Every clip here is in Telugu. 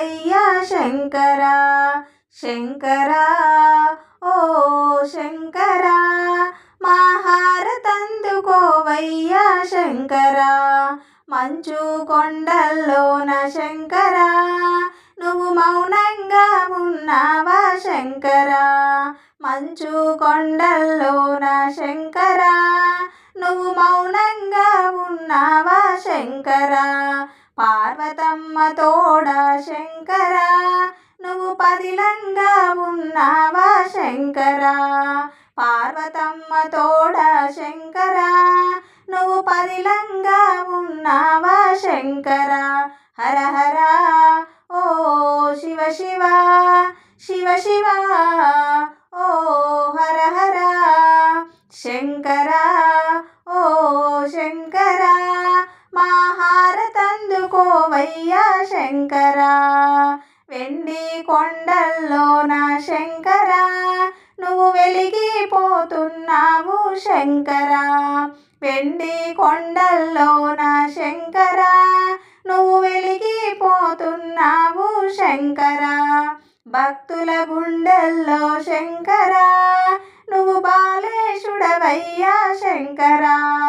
అయ్యా శంకరా శంకరా ఓ శంకరా మహారతందుకోవయ్యా శంకరా మంచు కొండల్లోన శంకరా నువ్వు మౌనంగా ఉన్నావా శంకరా మంచు కొండల్లోన శంకరా నువ్వు మౌనంగా ఉన్నావా శంకరా పార్వతమ్మ తోడ శంకరా నువ్వు పదిలంగా ఉన్నావా శంకరా? పార్వతమ్మ తోడ శంకరా నువ్వు పదిలంగా ఉన్నావా శంకరా? హర హర ఓ శివ శివ శివ శివ ఓ హర హర శంకరా ఓ శంకర. హారతందుకోవయ్యా శంకరా. వెండి కొండల్లోన శంకరా. నువ్వు వెలిగిపోతున్నావు శంకరా. వెండి కొండల్లోన శంకరా. నువ్వు వెలిగిపోతున్నావు శంకరా. భక్తుల గుండెల్లో శంకరా. నువ్వు బాలేశుడవయ్యా శంకరా.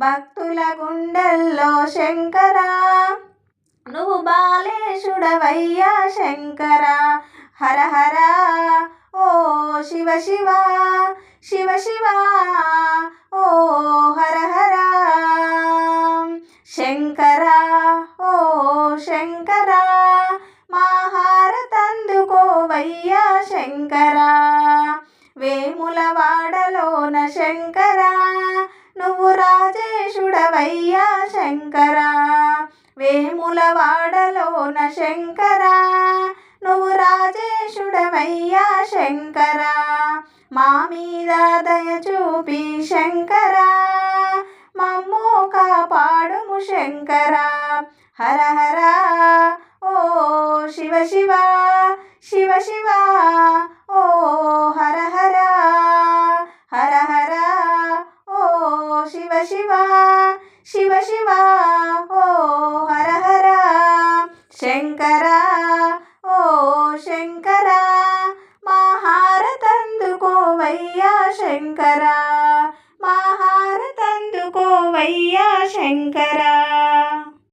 భక్తుల గుండెల్లో శంకరా. నువ్వు బాలేశుడవయ్యా శంకరా. హర హర ఓ శివ శివ శివ శివ ఓ హర హర. శంకరా ఓ శంకరా మాహారతందుకోవయ్యా శంకరా. వేముల వాడలోన శంకరా నువ్వు రాజేశుడవయ్యా శంకరా వేముల వాడలోన శంకరా. నువ్వు రాజేశుడవయ్యా శంకరా మా మీద దయ చూపి శంకరా. మమ్ము కాపాడుము శంకరా. హర హర ఓ శివ శివ శివ శివ ఓ హర శివ శివ శివ ఓ హర హర. శంకర ఓ శంకర. మహారతందుకోవయ్యా శంకర. మహారతందుకోవయ్యా శంకరా.